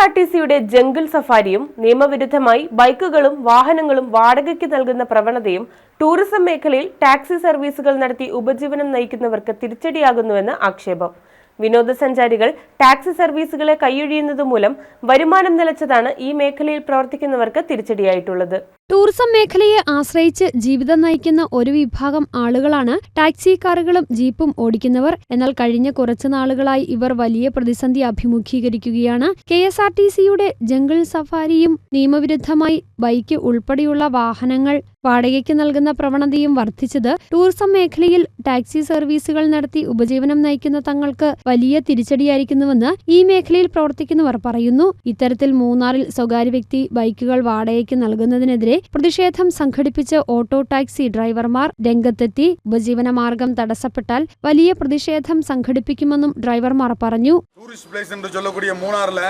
R T സിയുടെ jungle സഫാരിയും നിയമവിരുദ്ധമായി ബൈക്കുകളും വാഹനങ്ങളും വാടകയ്ക്ക് നൽകുന്ന പ്രവണതയും ടൂറിസം മേഖലയിൽ ടാക്സി സർവീസുകൾ നടത്തി ഉപജീവനം നയിക്കുന്നവർക്ക് തിരിച്ചടിയാകുന്നുവെന്ന് ആക്ഷേപം. വിനോദസഞ്ചാരികൾ ടാക്സി സർവീസുകളെ കൈയൊഴിയുന്നത് മൂലം വരുമാനം നിലച്ചതാണ് ഈ മേഖലയിൽ പ്രവർത്തിക്കുന്നവർക്ക് തിരിച്ചടിയായിട്ടുള്ളത്. ടൂറിസം മേഖലയെ ആശ്രയിച്ച് ജീവിതം നയിക്കുന്ന ഒരു വിഭാഗം ആളുകളാണ് ടാക്സി കാറുകളും ജീപ്പും ഓടിക്കുന്നവർ. എന്നാൽ കഴിഞ്ഞ കുറച്ചു നാളുകളായി ഇവർ വലിയ പ്രതിസന്ധി അഭിമുഖീകരിക്കുകയാണ്. കെ എസ് ആർ ടി സിയുടെ ജംഗിൾ സഫാരിയും നിയമവിരുദ്ധമായി ബൈക്ക് ഉൾപ്പെടെയുള്ള വാഹനങ്ങൾ വാടകയ്ക്ക് നൽകുന്ന പ്രവണതയും വർദ്ധിച്ചത്. ടൂറിസം മേഖലയിൽ ടാക്സി സർവീസുകൾ നടത്തി ഉപജീവനം നയിക്കുന്ന തങ്ങൾക്ക് വലിയ തിരിച്ചടിയായിരിക്കുന്നുവെന്ന് ഈ മേഖലയിൽ പ്രവർത്തിക്കുന്നവർ പറയുന്നു. ഇത്തരത്തിൽ മൂന്നാറിൽ സ്വകാര്യ വ്യക്തി ബൈക്കുകൾ വാടകയ്ക്ക് നൽകുന്നതിനെതിരെ പ്രതിഷേധം സംഘടിപ്പിച്ച് ഓട്ടോ ടാക്സി ഡ്രൈവർമാർ രംഗത്തെത്തി ഉപജീവനമാർഗം തടസ്സപ്പെട്ടാൽ വലിയ പ്രതിഷേധം സംഘടിപ്പിക്കുമെന്നും ഡ്രൈവർമാർ പറഞ്ഞു டூரிஸ்ட் பிளேஸ் என்று சொல்லக்கூடிய மூணாறில்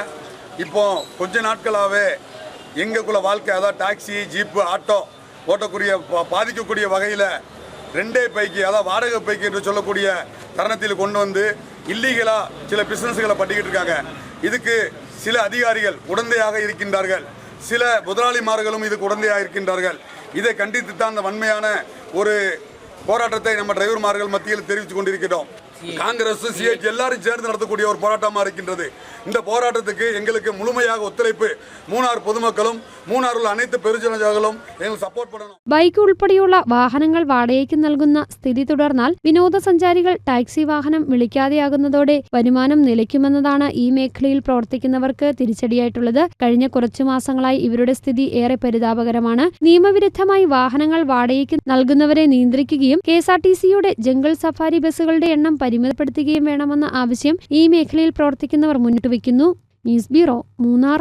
இப்போ கொஞ்ச நாட்களாகவே எங்களுக்குள்ள வாழ்க்கை அதாவது டாக்ஸி ஜீப்பு ஆட்டோ ஓட்டக்கூடிய பா- பாதிக்கக்கூடிய வகையில் ரெண்டே பைக்கு அதாவது வாடகை பைக்கு என்று சொல்லக்கூடிய தருணத்தில் கொண்டு வந்து இல்லீகலாக சில பிஸ்னஸ்களை பண்ணிக்கிட்டு இருக்காங்க இதுக்கு சில அதிகாரிகள் உடந்தையாக இருக்கின்றார்கள் சில முதலாளிமார்களும் இது உடந்தையாக இருக்கின்றார்கள். இதை கண்டித்து தான் அந்த வன்மையான ஒரு போராட்டத்தை நம்ம டிரைவர்மார்கள் மத்தியில் தெரிவித்துக் கொண்டிருக்கிறோம் காங்கிரஸ் சிஹெச் எல்லாரும் சேர்ந்து நடத்தக்கூடிய ஒரு போராட்டமாக இருக்கின்றது இந்த போராட்டத்துக்கு எங்களுக்கு முழுமையாக ஒத்துழைப்பு மூணார் பொதுமக்களும் மூணார் உள்ள அனைத்து பெருஜனங்களும் எங்களுக்கு சப்போர்ட் பண்ணணும் ബൈക്ക് ഉൾപ്പെടെയുള്ള വാഹനങ്ങൾ വാടകയ്ക്ക് നൽകുന്ന സ്ഥിതി തുടർന്നാൽ വിനോദസഞ്ചാരികൾ ടാക്സി വാഹനം വിളിക്കാതെയാകുന്നതോടെ വരുമാനം നിലയ്ക്കുമെന്നതാണ് ഈ മേഖലയിൽ പ്രവർത്തിക്കുന്നവർക്ക് തിരിച്ചടിയായിട്ടുള്ളത് കഴിഞ്ഞ കുറച്ചു മാസങ്ങളായി ഇവരുടെ സ്ഥിതി ഏറെ പരിതാപകരമാണ് നിയമവിരുദ്ധമായി വാഹനങ്ങൾ വാടകയ്ക്ക് നൽകുന്നവരെ നിയന്ത്രിക്കുകയും കെ എസ് ആർ ടി സിയുടെ ജംഗിൾ സഫാരി ബസ്സുകളുടെ എണ്ണം പരിമിതപ്പെടുത്തുകയും വേണമെന്ന ആവശ്യം ഈ മേഖലയിൽ പ്രവർത്തിക്കുന്നവർ മുന്നിട്ട് വയ്ക്കുന്നു. News bureau Munnar.